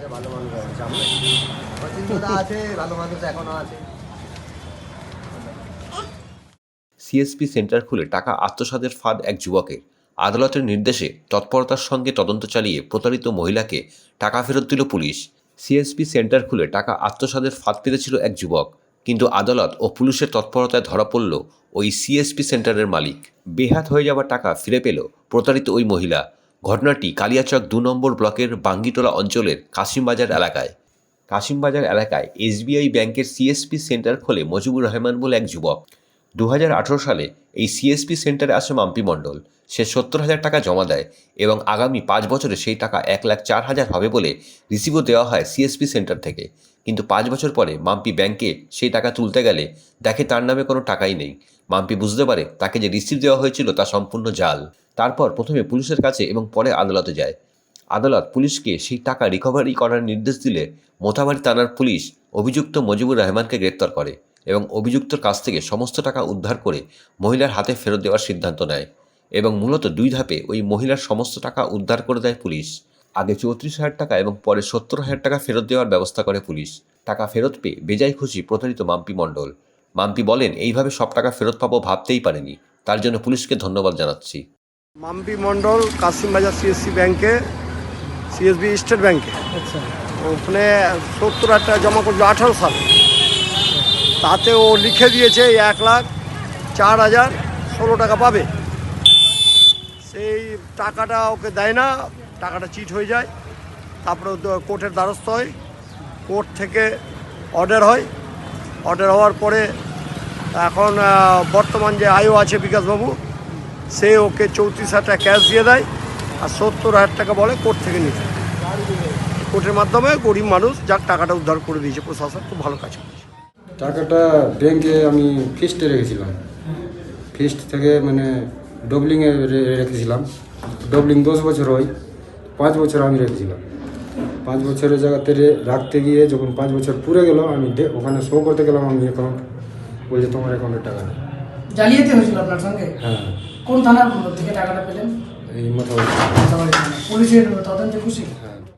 আছে, ভালো মানুষ আছে আছে, ভালো মানুষ আছে। সিএসপি সেন্টার খুলে টাকা আত্মসাদের ফাঁদ এক যুবকের। আদালতের নির্দেশে তৎপরতার সঙ্গে তদন্ত চালিয়ে প্রতারিত মহিলাকে টাকা ফেরত দিল পুলিশ। সিএসপি সেন্টার খুলে টাকা আত্মসাদের ফাঁদ পেতেছিল এক যুবক, কিন্তু আদালত ও পুলিশের তৎপরতায় ধরা পড়ল ওই সিএসপি সেন্টারের মালিক। বেহাত হয়ে যাওয়া টাকা ফিরে পেল প্রতারিত ওই মহিলা। ঘটনাটি কালিয়াচক দু নম্বর ব্লকের বাঙ্গিটোলা অঞ্চলের কাশিমবাজার এলাকায়। কাশিমবাজার এলাকায় এসবিআই ব্যাংকের সিএসপি সেন্টার খোলে মজিবুর রহমান বলে এক যুবক। দু হাজার আঠেরো সালে এই সিএসপি সেন্টারে আসে মাম্পি মণ্ডল। সে সত্তর হাজার টাকা জমা দেয় এবং আগামী পাঁচ বছরে সেই টাকা এক লাখ চার হাজার হবে বলে রিসিভও দেওয়া হয় সিএসপি সেন্টার থেকে। কিন্তু পাঁচ বছর পরে মাম্পি ব্যাংকে সেই টাকা তুলতে গেলে দেখে তার নামে কোনো টাকাই নেই। মাম্পি বুঝতে পারে তাকে যে রিসিভ দেওয়া হয়েছিল তা সম্পূর্ণ জাল। তারপর প্রথমে পুলিশের কাছে এবং পরে আদালতে যায়। আদালত পুলিশকে সেই টাকা রিকভারি করার নির্দেশ দিলে মোথাবাড়ি থানার পুলিশ অভিযুক্ত মজিবুর রহমানকে গ্রেপ্তার করে। এবং অভিযুক্তর কাছ থেকে সমস্ত টাকা উদ্ধার করে মহিলার হাতে ফেরত দেওয়ার সিদ্ধান্ত নেয় এবং মূলত দুই ধাপে ওই মহিলার সমস্ত টাকা উদ্ধার করে দেয় পুলিশ। আগে চৌত্রিশ হাজার টাকা এবং পরে সত্তর হাজার টাকা ফেরত দেওয়ার ব্যবস্থা করে পুলিশ। টাকা ফেরত পেয়ে বেজায় খুশি প্রতারিত মাম্পি মণ্ডল। মাম্পি বলেন এইভাবে সব টাকা ফেরত পাবো ভাবতেই পারেনি। তার জন্য পুলিশকে ধন্যবাদ জানাচ্ছি। মাম্পি মণ্ডল কাশিমবাজার সিএসসি ব্যাংকে সিএসবি স্টেট ব্যাংকে আচ্ছা। ওখানে সত্তর হাজার টাকা জমা করল আঠারো সাল। তাতে ও লিখে দিয়েছে এক লাখ চার হাজার ষোলো টাকা পাবে। সেই টাকাটা ওকে দেয় না, টাকাটা চিট হয়ে যায়। তারপরে কোর্টের দ্বারস্থ হয়। কোর্ট থেকে অর্ডার হয়। অর্ডার হওয়ার পরে এখন বর্তমান যে আয়ও আছে বিকাশবাবু, সে ওকে চৌত্রিশ হাজার টাকা ক্যাশ দিয়ে দেয় আর সত্তর হাজার টাকা বলে কোর্ট থেকে নিতে। কোর্টের মাধ্যমে গরিব মানুষ যার টাকাটা উদ্ধার করে দিয়েছে প্রশাসন, খুব ভালো কাজ করেছে। টাকাটা ব্যাংকে আমি ফিস্টে রেখেছিলাম। ফিস্ট থেকে মানে ডবলিংয়ে রেখেছিলাম। ডবলিং দশ বছর হয় পাঁচ বছর আমি রেখেছিলাম। পাঁচ বছরের জায়গাতে রে- রাখতে গিয়ে যখন পাঁচ বছর পুরে গেল আমি ওখানে শো করতে গেলাম আমি অ্যাকাউন্ট বলছে তোমার অ্যাকাউন্টে টাকা নেই। জালিয়াতি হয়েছিল আপনার সঙ্গে? হ্যাঁ। কোন থানার থেকে টাকাটা পেলেন? এই মোটামুটি পুলিশের তদন্তে খুশি? হ্যাঁ।